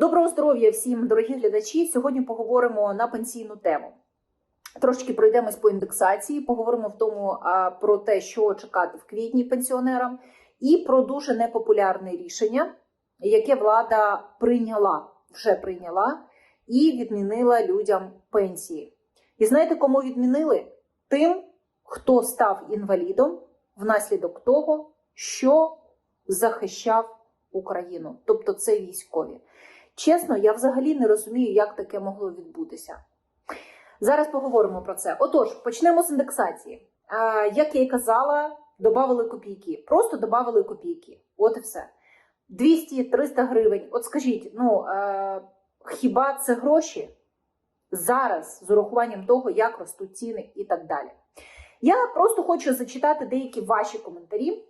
Доброго здоров'я всім, дорогі глядачі. Сьогодні поговоримо на пенсійну тему. Трошки пройдемось по індексації, поговоримо в тому про те, що чекати в квітні пенсіонерам, і про дуже непопулярне рішення, яке влада прийняла, вже прийняла і відмінила людям пенсії. І знаєте, кому відмінили? Тим, хто став інвалідом внаслідок того, що захищав Україну, тобто це військові. Чесно, я взагалі не розумію, як таке могло відбутися. Зараз поговоримо про це. Отож, почнемо з індексації. Як я і казала, додали копійки. Просто додали копійки. От і все. 200-300 гривень. От скажіть, ну е, хіба це гроші? Зараз, з урахуванням того, як ростуть ціни і так далі. Я просто хочу зачитати деякі ваші коментарі.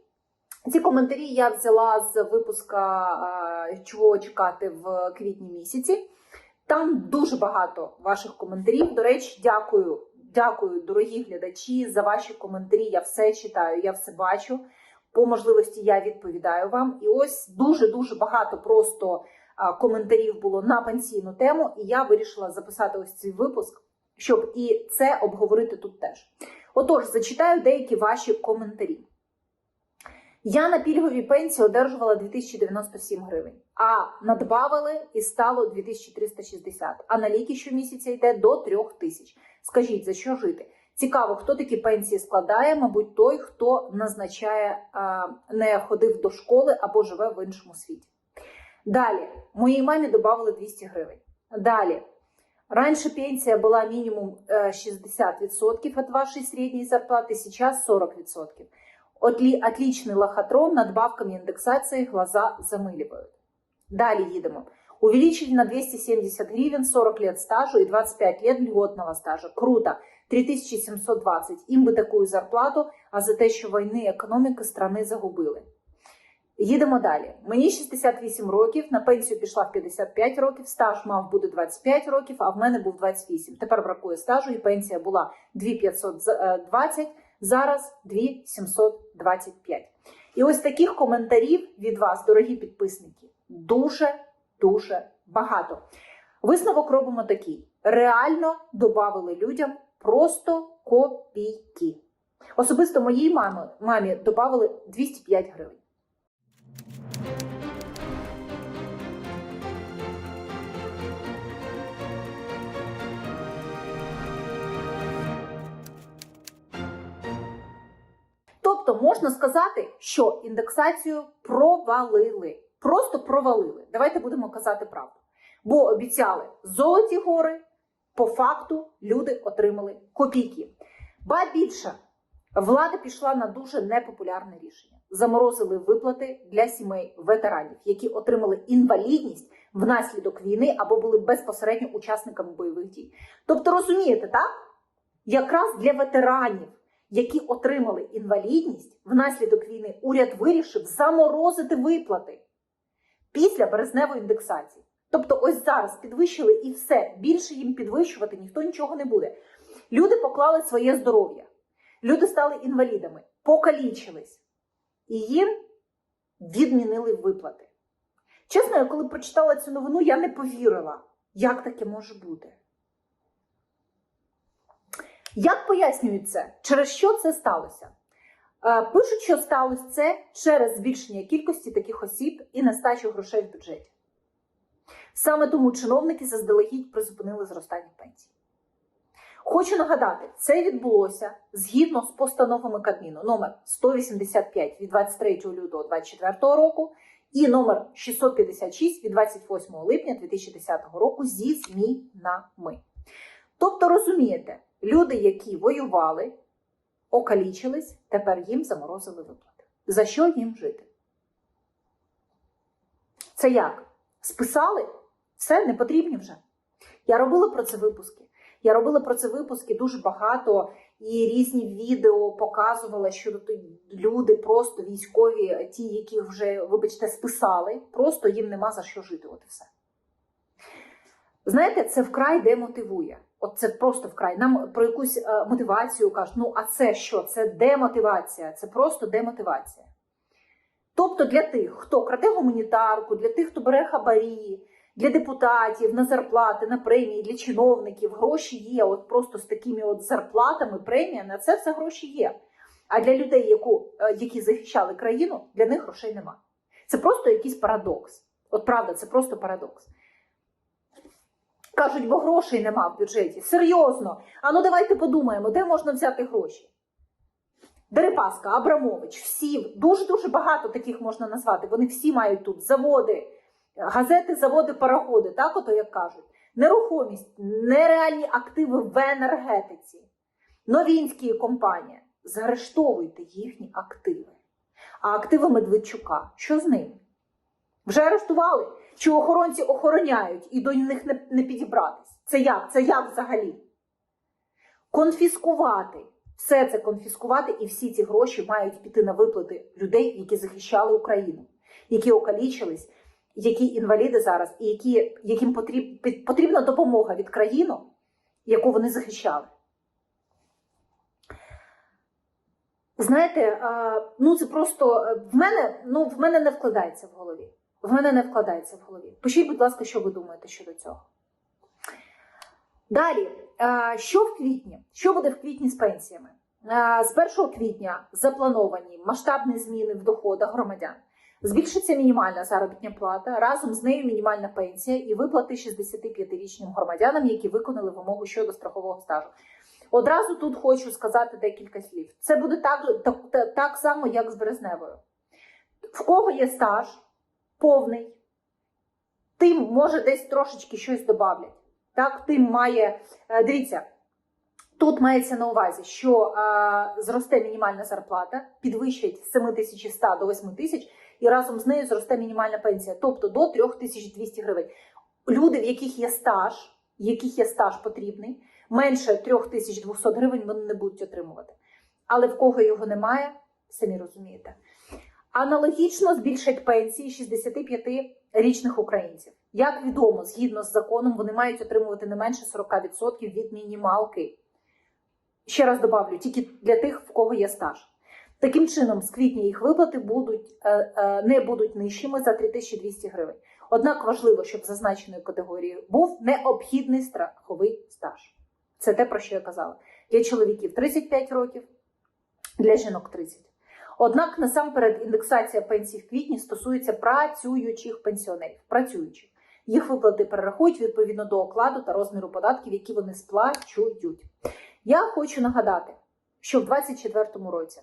Ці коментарі я взяла з випуска е, чого чекати в квітні місяці. Там дуже багато ваших коментарів. До речі, дякую, дякую, дорогі глядачі, за ваші коментарі. Я все читаю, я все бачу. По можливості я відповідаю вам. І ось дуже дуже багато просто коментарів було на пенсійну тему, і я вирішила записати ось цей випуск, щоб і це обговорити тут теж. Отож, зачитаю деякі ваші коментарі. Я на пільговій пенсії одержувала 2097 гривень, а надбавили і стало 2360, а на ліки щомісяця йде до 3000. Скажіть, за що жити? Цікаво, хто такі пенсії складає, мабуть, той, хто назначає, а, не ходив до школи або живе в іншому світі. Далі, моїй мамі додали 200 гривень. Далі, Раньше пенсия была минимум э, 60% от вашей средней зарплаты, сейчас 40%. Отли, отличный лохотрон, надбавками индексации глаза замыливают. Далее едем. Увеличили на 270 гривен 40 лет стажу и 25 лет льготного стажа. Круто. 3720. Им би таку зарплату, а за те, що війни економіки страни загубили. Їдемо далі. Мені 68 років, на пенсію пішла в 55 років, стаж мав бути 25 років, а в мене був 28. Тепер бракує стажу, і пенсія була 2520, зараз 2725. І ось таких коментарів від вас, дорогі підписники, дуже-дуже багато. Висновок робимо такий: реально додали людям просто копійки. Особисто моїй мамі, мамі додали 205 гривень. Тобто можна сказати, що індексацію провалили. Просто провалили. Давайте будемо казати правду. Бо обіцяли золоті гори, по факту люди отримали копійки. Ба більше, влада пішла на дуже непопулярне рішення. Заморозили виплати для сімей ветеранів, які отримали інвалідність внаслідок війни або були безпосередньо учасниками бойових дій. Тобто, розумієте, так? Якраз для ветеранів які отримали інвалідність внаслідок війни, уряд вирішив заморозити виплати після березневої індексації. Тобто, ось зараз підвищили і все. Більше їм підвищувати ніхто нічого не буде. Люди поклали своє здоров'я, люди стали інвалідами, покалічились, і їм відмінили виплати. Чесно, я коли прочитала цю новину, я не повірила, як таке може бути. Як пояснюють це? Через що це сталося? Е, Пишуть, що сталося це через збільшення кількості таких осіб і нестачу грошей в бюджеті. Саме тому чиновники заздалегідь призупинили зростання пенсій. Хочу нагадати, це відбулося згідно з постановами Кабміну номер 185 від 23 лютого 2024 року і номер 656 від 28 липня 2010 року зі змінами. Тобто, розумієте, люди, які воювали, окалічились, тепер їм заморозили виплати. За що їм жити? Це як? Списали? Все, не потрібні вже. Я робила про це випуски. Я робила про це випуски дуже багато, і різні відео показувала, що люди просто військові, ті, які вже, вибачте, списали, просто їм нема за що жити. От і все. Знаєте, це вкрай демотивує. От це просто вкрай. Нам про якусь е, мотивацію кажуть, ну а це що? Це демотивація, це просто демотивація. Тобто для тих, хто краде гуманітарку, для тих, хто бере хабарі, Для депутатів, на зарплати, на премії, для чиновників гроші є. От просто з такими от зарплатами, премія, на це все гроші є. А для людей, яку, е, які захищали країну, для них грошей нема. Це просто якийсь парадокс. От правда, це просто парадокс. Кажуть, бо грошей нема в бюджеті. Серйозно. А ну давайте подумаємо, де можна взяти гроші. Дерипаска, Абрамович, всі, дуже-дуже багато таких можна назвати. Вони всі мають тут заводи, газети, заводи, пароходи, так ото як кажуть. Нерухомість, нереальні активи в енергетиці, новінські компанії. Заарештовуйте їхні активи. А активи Медведчука, що з ними? Вже арештували? Чи охоронці охороняють і до них не, не підібратись? Це як? Це як взагалі? Конфіскувати. Все це конфіскувати, і всі ці гроші мають піти на виплати людей, які захищали Україну, які окалічились, які інваліди зараз, і які, яким потріб, потрібна допомога від країни, яку вони захищали. Знаєте, ну це просто е, в мене, ну, в мене не вкладається в голові. В мене не вкладається в голові. Пишіть, будь ласка, що ви думаєте щодо цього. Далі, е, що в квітні? Що буде в квітні з пенсіями? Е, З 1 квітня заплановані масштабні зміни в доходах громадян. Збільшиться мінімальна заробітня плата, разом з нею мінімальна пенсія і виплати 65-річним громадянам, які виконали вимогу щодо страхового стажу. Одразу тут хочу сказати декілька слів. Це буде так, так, так само, як з Березневою. В кого є стаж повний, тим може десь трошечки щось додавлять. Так, тим має, е, дивіться, тут мається на увазі, що е, зросте мінімальна зарплата, підвищать з 7100 до 8000, і разом з нею зросте мінімальна пенсія, тобто до 3200 гривень. Люди, в яких є стаж, яких є стаж потрібний, менше 3200 гривень вони не будуть отримувати. Але в кого його немає, самі розумієте. Аналогічно збільшать пенсії 65-річних українців. Як відомо, згідно з законом, вони мають отримувати не менше 40% від мінімалки. Ще раз добавлю, тільки для тих, в кого є стаж. Таким чином, з квітня їх виплати будуть, е, е, не будуть нижчими за 3200 гривень. Однак важливо, щоб зазначеної категорії був необхідний страховий стаж. Це те, про що я казала. Для чоловіків 35 років, для жінок 30. Однак насамперед індексація пенсій в квітні стосується працюючих пенсіонерів. Працюючих. Їх виплати перерахують відповідно до окладу та розміру податків, які вони сплачують. Я хочу нагадати, що в 2024 році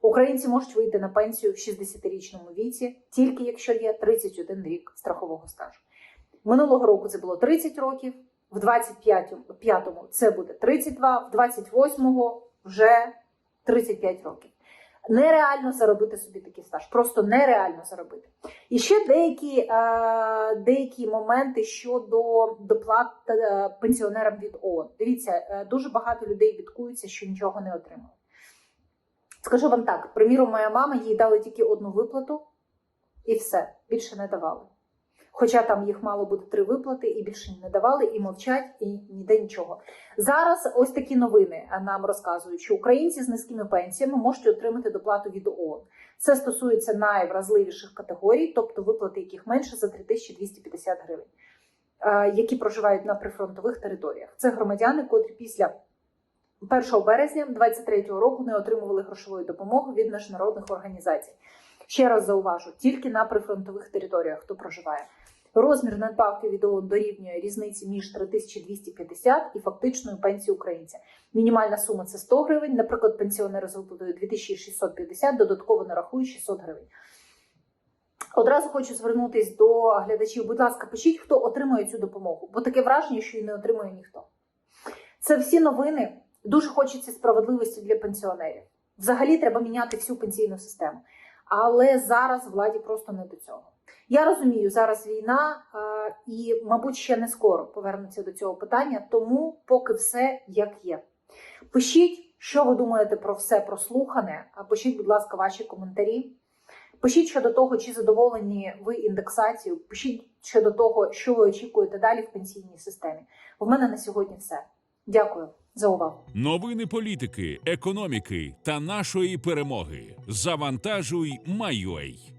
українці можуть вийти на пенсію в 60-річному віці, тільки якщо є 31 рік страхового стажу. Минулого року це було 30 років, в 25-му це буде 32, в 28-му вже 35 років. Нереально заробити собі такий стаж, просто нереально заробити. І ще деякі, е, деякі моменти щодо доплат е, пенсіонерам від ООН. Дивіться, е, дуже багато людей відкуються, що нічого не отримали. Скажу вам так: приміром, моя мама їй дали тільки одну виплату, і все, більше не давали. Хоча там їх мало бути три виплати, і більше не давали, і мовчать, і ніде нічого. Зараз ось такі новини нам розказують, що українці з низькими пенсіями можуть отримати доплату від ООН. Це стосується найвразливіших категорій, тобто виплати яких менше за 3250 гривень, е, які проживають на прифронтових територіях. Це громадяни, котрі після 1 березня 2023 року не отримували грошової допомоги від міжнародних організацій. Ще раз зауважу, тільки на прифронтових територіях хто проживає. Розмір надбавки від дорівнює різниці між 3250 і фактичною пенсією українця. Мінімальна сума це 100 гривень. Наприклад, пенсіонери з виплатою 2650 додатково нарахують 600 гривень. Одразу хочу звернутися до глядачів. Будь ласка, пишіть, хто отримує цю допомогу, бо таке враження, що її не отримує ніхто. Це всі новини. Дуже хочеться справедливості для пенсіонерів. Взагалі треба міняти всю пенсійну систему. Але зараз владі просто не до цього. Я розумію, зараз війна е, і, мабуть, ще не скоро повернуться до цього питання, тому поки все як є. Пишіть, що ви думаєте про все прослухане. Пишіть, будь ласка, ваші коментарі. Пишіть щодо того, чи задоволені ви індексацією. Пишіть щодо того, що ви очікуєте далі в пенсійній системі. У мене на сьогодні все. Дякую за увагу. Новини політики, економіки та нашої перемоги. Завантажуй, Майой.